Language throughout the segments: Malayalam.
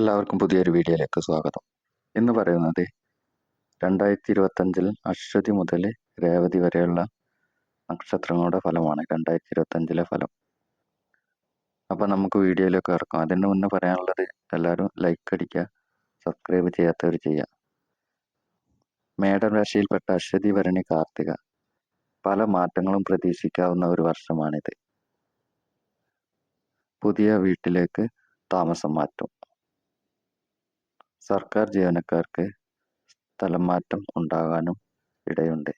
എല്ലാവർക്കും പുതിയൊരു വീഡിയോയിലേക്ക് സ്വാഗതം. എന്ന് പറയുന്നത് രണ്ടായിരത്തി ഇരുപത്തഞ്ചിൽ അശ്വതി മുതൽ രേവതി വരെയുള്ള നക്ഷത്രങ്ങളുടെ ഫലമാണ് രണ്ടായിരത്തി ഇരുപത്തഞ്ചിലെ ഫലം. അപ്പോൾ നമുക്ക് വീഡിയോയിലേക്ക് ഇറക്കാം അതിന് മുന്നേ പറയാനുള്ളത് എല്ലാവരും ലൈക്ക് അടിക്കുക സബ്സ്ക്രൈബ് ചെയ്യാത്തവർ ചെയ്യുക. മേടം രാശിയിൽപ്പെട്ട അശ്വതി ഭരണി കാർത്തിക. പല മാറ്റങ്ങളും പ്രതീക്ഷിക്കാവുന്ന ഒരു വർഷമാണിത്. പുതിയ വീട്ടിലേക്ക് താമസം മാറ്റും. സർക്കാർ ജീവനക്കാർക്ക് സ്ഥലം മാറ്റം ഉണ്ടാകാനും ഇടയുണ്ട്.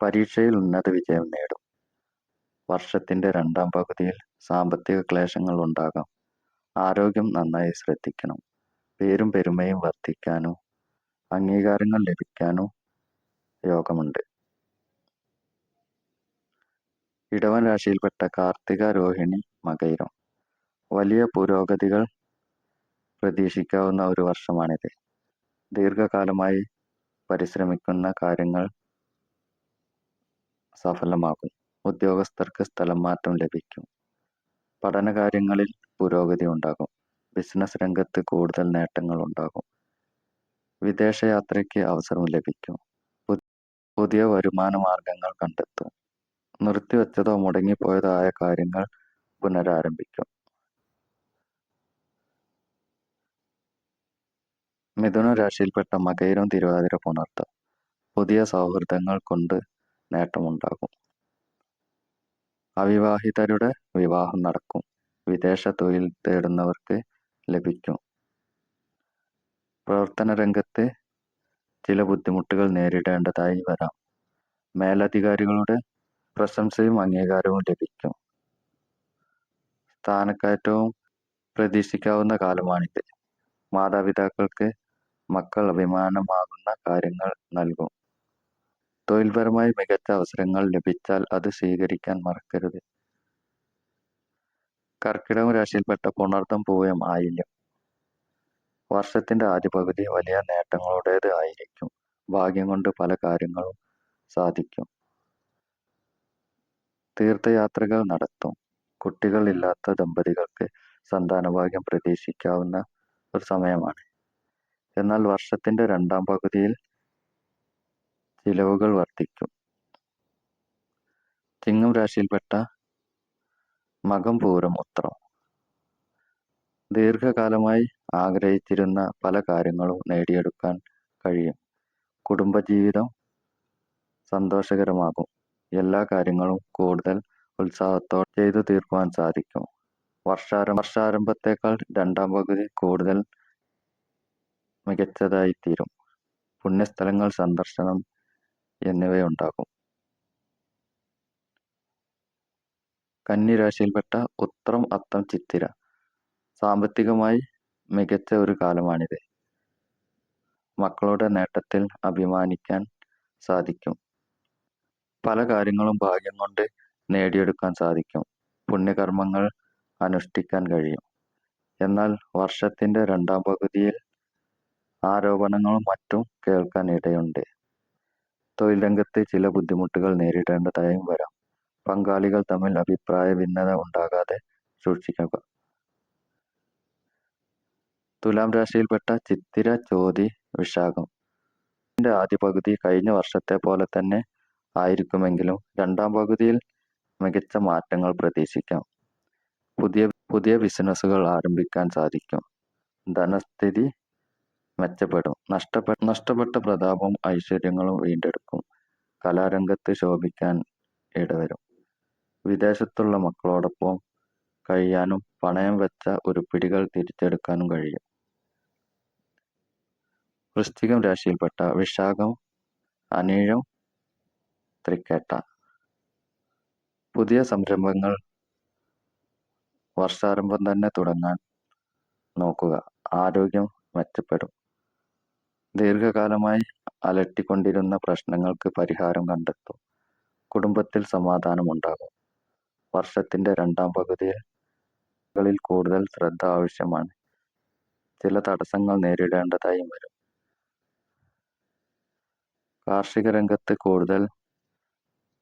പരീക്ഷയിൽ ഉന്നത വിജയം നേടും. വർഷത്തിന്റെ രണ്ടാം പകുതിയിൽ സാമ്പത്തിക ക്ലേശങ്ങൾ ഉണ്ടാകാം. ആരോഗ്യം നന്നായി ശ്രദ്ധിക്കണം. പേരും പെരുമയും വർദ്ധിക്കാനോ അംഗീകാരങ്ങൾ ലഭിക്കാനോ യോഗമുണ്ട്. ഇടവൻ രാശിയിൽപ്പെട്ട കാർത്തിക രോഹിണി മകൈരം. വലിയ പുരോഗതികൾ പ്രതീക്ഷിക്കാവുന്ന ഒരു വർഷമാണിത്. ദീർഘകാലമായി പരിശ്രമിക്കുന്ന കാര്യങ്ങൾ സഫലമാകും. ഉദ്യോഗസ്ഥർക്ക് സ്ഥലം മാറ്റം ലഭിക്കും. പഠനകാര്യങ്ങളിൽ പുരോഗതി ഉണ്ടാകും. ബിസിനസ് രംഗത്ത് കൂടുതൽ നേട്ടങ്ങൾ ഉണ്ടാകും. വിദേശയാത്രയ്ക്ക് അവസരം ലഭിക്കും. പുതിയ വരുമാന മാർഗങ്ങൾ കണ്ടെത്തും. നിർത്തിവെച്ചതോ മുടങ്ങിപ്പോയതോ ആയ കാര്യങ്ങൾ പുനരാരംഭിക്കും. മിഥുന രാശിയിൽപ്പെട്ട മകയിരം തിരുവാതിര പുണർത്ത പുതിയ സൗഹൃദങ്ങൾ കൊണ്ട് നേട്ടമുണ്ടാകും. അവിവാഹിതരുടെ വിവാഹം നടക്കും. വിദേശ തൊഴിൽ തേടുന്നവർക്ക് ലഭിക്കും. പ്രവർത്തന രംഗത്ത് ചില ബുദ്ധിമുട്ടുകൾ നേരിടേണ്ടതായി വരാം. മേലധികാരികളുടെ പ്രശംസയും അംഗീകാരവും ലഭിക്കും. സ്ഥാനക്കയറ്റവും പ്രതീക്ഷിക്കാവുന്ന കാലമാണിത്. മാതാപിതാക്കൾക്ക് മക്കൾ അഭിമാനമാകുന്ന കാര്യങ്ങൾ നൽകും. തൊഴിൽപരമായി മികച്ച അവസരങ്ങൾ ലഭിച്ചാൽ അത് സ്വീകരിക്കാൻ മറക്കരുത്. കർക്കിടകം രാശിയിൽപ്പെട്ട പുണർത്തം പൂയം ആയില്യം. വർഷത്തിന്റെ ആദ്യ പകുതി വലിയ നേട്ടങ്ങളുടേത് ആയിരിക്കും. ഭാഗ്യം കൊണ്ട് പല കാര്യങ്ങളും സാധിക്കും. തീർത്ഥയാത്രകൾ നടത്തും. കുട്ടികളില്ലാത്ത ദമ്പതികൾക്ക് സന്താനഭാഗ്യം പ്രതീക്ഷിക്കാവുന്ന ഒരു സമയമാണ്. എന്നാൽ വർഷത്തിന്റെ രണ്ടാം പകുതിയിൽ ചിലവുകൾ വർദ്ധിക്കും. ചിങ്ങം രാശിയിൽപ്പെട്ട മകം പൂരം ഉത്രം ദീർഘകാലമായി ആഗ്രഹിച്ചിരുന്ന പല കാര്യങ്ങളും നേടിയെടുക്കാൻ കഴിയും. കുടുംബജീവിതം സന്തോഷകരമാകും. എല്ലാ കാര്യങ്ങളും കൂടുതൽ ഉത്സാഹത്തോടെ ചെയ്തു തീർക്കുവാൻ സാധിക്കും. വർഷാരം വർഷാരംഭത്തേക്കാൾ രണ്ടാം പകുതി കൂടുതൽ മികച്ചതായിത്തീരും. പുണ്യസ്ഥലങ്ങൾ സന്ദർശനം എന്നിവയുണ്ടാകും. കന്നിരാശിയിൽപ്പെട്ട ഉത്രം അത്തം ചിത്തിര സാമ്പത്തികമായി മികച്ച ഒരു കാലമാണിത്. മക്കളുടെ നേട്ടത്തിൽ അഭിമാനിക്കാൻ സാധിക്കും. പല കാര്യങ്ങളും ഭാഗ്യം കൊണ്ട് നേടിയെടുക്കാൻ സാധിക്കും. പുണ്യകർമ്മങ്ങൾ അനുഷ്ഠിക്കാൻ കഴിയും. എന്നാൽ വർഷത്തിന്റെ രണ്ടാം പകുതിയിൽ ആരോപണങ്ങളും മറ്റും കേൾക്കാൻ ഇടയുണ്ട് തൊഴിൽ രംഗത്ത് ചില ബുദ്ധിമുട്ടുകൾ നേരിടേണ്ടതായും വരാം. പങ്കാളികൾ തമ്മിൽ അഭിപ്രായ ഭിന്നത ഉണ്ടാകാതെ സൂക്ഷിക്കുക. തുലാം രാശിയിൽപ്പെട്ട ചിത്തിര ചോതി വിശാഖം. ഇതിന്റെ ആദ്യ പകുതി കഴിഞ്ഞ വർഷത്തെ പോലെ തന്നെ ആയിരിക്കുമെങ്കിലും രണ്ടാം പകുതിയിൽ മികച്ച മാറ്റങ്ങൾ പ്രതീക്ഷിക്കാം. പുതിയ പുതിയ ബിസിനസ്സുകൾ ആരംഭിക്കാൻ സാധിക്കും. ധനസ്ഥിതി മെച്ചപ്പെടും. നഷ്ടപ്പെട്ട നഷ്ടപ്പെട്ട പ്രതാപവും ഐശ്വര്യങ്ങളും വീണ്ടെടുക്കും. കലാരംഗത്ത് ശോഭിക്കാൻ ഇടവരും. വിദേശത്തുള്ള മക്കളോടൊപ്പം കഴിയാനും പണയം വെച്ച ഉരുപ്പിടികൾ തിരിച്ചെടുക്കാനും കഴിയും. വൃശ്ചികം രാശിയിൽപ്പെട്ട വിശാഖം അനീഴം തൃക്കേട്ട പുതിയ സംരംഭങ്ങൾ വർഷാരംഭം തന്നെ തുടങ്ങാൻ നോക്കുക. ആരോഗ്യം മെച്ചപ്പെടും. ദീർഘകാലമായി അലട്ടിക്കൊണ്ടിരുന്ന പ്രശ്നങ്ങൾക്ക് പരിഹാരം കണ്ടെത്തും. കുടുംബത്തിൽ സമാധാനമുണ്ടാകും. വർഷത്തിന്റെ രണ്ടാം പകുതിയിൽ കൂടുതൽ ശ്രദ്ധ ആവശ്യമാണ്. ചില തടസ്സങ്ങൾ നേരിടേണ്ടതായും വരും. കാർഷിക രംഗത്ത് കൂടുതൽ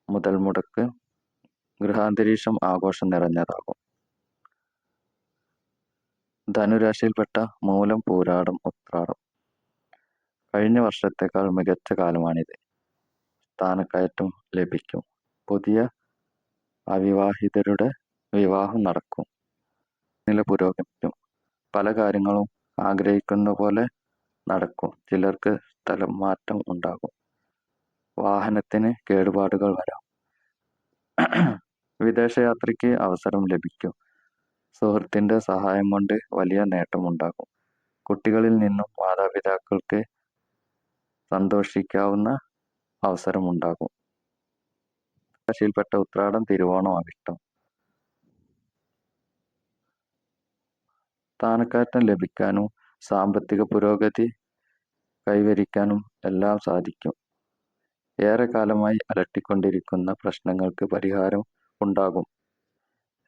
മുതൽ മുടക്ക് ഗൃഹാന്തരീക്ഷം ആഘോഷം നിറഞ്ഞതാകും. ധനുരാശിയിൽപ്പെട്ട മൂലം പൂരാടം ഉത്രാടം. കഴിഞ്ഞ വർഷത്തേക്കാൾ മികച്ച കാലമാണിത്. സ്ഥാനക്കയറ്റം ലഭിക്കും. പുതിയ അവിവാഹിതരുടെ വിവാഹം നടക്കും. നില പുരോഗമിക്കും. പല കാര്യങ്ങളും ആഗ്രഹിക്കുന്ന പോലെ നടക്കും. ചിലർക്ക് സ്ഥലം മാറ്റം ഉണ്ടാകും. വാഹനത്തിന് കേടുപാടുകൾ വരാം. വിദേശയാത്രയ്ക്ക് അവസരം ലഭിക്കും. സുഹൃത്തിന്റെ സഹായം കൊണ്ട് വലിയ നേട്ടമുണ്ടാകും. കുട്ടികളിൽ നിന്നും മാതാപിതാക്കൾക്ക് സന്തോഷിക്കാവുന്ന അവസരമുണ്ടാകും. രാശിയിൽപ്പെട്ട ഉത്രാടം തിരുവോണം അവിട്ടം സ്ഥാനക്കയറ്റം ലഭിക്കാനും സാമ്പത്തിക പുരോഗതി കൈവരിക്കാനും എല്ലാം സാധിക്കും. ഏറെക്കാലമായി അലട്ടിക്കൊണ്ടിരിക്കുന്ന പ്രശ്നങ്ങൾക്ക് പരിഹാരം ഉണ്ടാകും.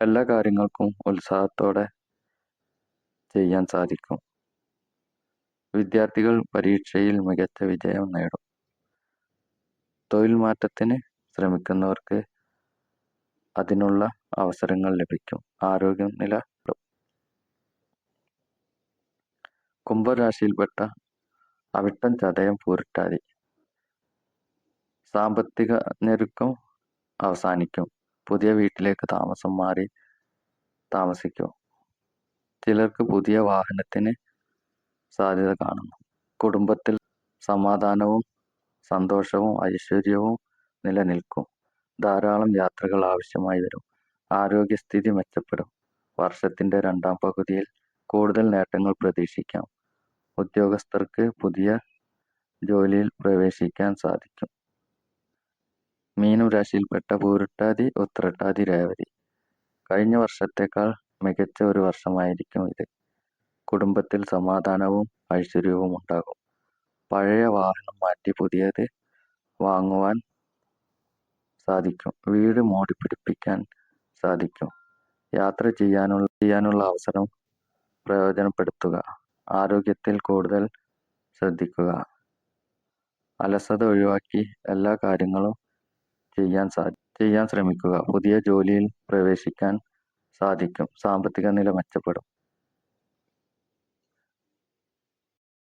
എല്ലാ കാര്യങ്ങൾക്കും ഉത്സാഹത്തോടെ ചെയ്യാൻ സാധിക്കും. വിദ്യാർത്ഥികൾ പരീക്ഷയിൽ മികച്ച വിജയം നേടും. തൊഴിൽ മാറ്റത്തിന് ശ്രമിക്കുന്നവർക്ക് അതിനുള്ള അവസരങ്ങൾ ലഭിക്കും. ആരോഗ്യം നില കുംഭരാശിയിൽപ്പെട്ട അവിട്ടം ചതയം പൂരിട്ടാതി. സാമ്പത്തിക ഞെരുക്കം അവസാനിക്കും. പുതിയ വീട്ടിലേക്ക് താമസം മാറി താമസിക്കും. ചിലർക്ക് പുതിയ വാഹനത്തിന് സാധ്യത കാണുന്നു. കുടുംബത്തിൽ സമാധാനവും സന്തോഷവും ഐശ്വര്യവും നിലനിൽക്കും. ധാരാളം യാത്രകൾ ആവശ്യമായി വരും. ആരോഗ്യസ്ഥിതി മെച്ചപ്പെടും. വർഷത്തിന്റെ രണ്ടാം പകുതിയിൽ കൂടുതൽ നേട്ടങ്ങൾ പ്രതീക്ഷിക്കാം. ഉദ്യോഗസ്ഥർക്ക് പുതിയ ജോലിയിൽ പ്രവേശിക്കാൻ സാധിക്കും. മീനം രാശിയിൽപ്പെട്ട പൂരട്ടാതി ഉത്രട്ടാതി രേവതി. കഴിഞ്ഞ വർഷത്തേക്കാൾ മികച്ച ഒരു വർഷമായിരിക്കും ഇത്. കുടുംബത്തിൽ സമാധാനവും ഐശ്വര്യവും ഉണ്ടാകും. പഴയ വാഹനം മാറ്റി പുതിയത് വാങ്ങുവാൻ സാധിക്കും. വീട് മോടി പിടിപ്പിക്കാൻ സാധിക്കും. യാത്ര ചെയ്യാനുള്ള ചെയ്യാനുള്ള അവസരം പ്രയോജനപ്പെടുത്തുക. ആരോഗ്യത്തിൽ കൂടുതൽ ശ്രദ്ധിക്കുക. അലസത ഒഴിവാക്കി എല്ലാ കാര്യങ്ങളും ചെയ്യാൻ സാ ചെയ്യാൻ ശ്രമിക്കുക. പുതിയ ജോലിയിൽ പ്രവേശിക്കാൻ സാധിക്കും. സാമ്പത്തിക നില മെച്ചപ്പെടും.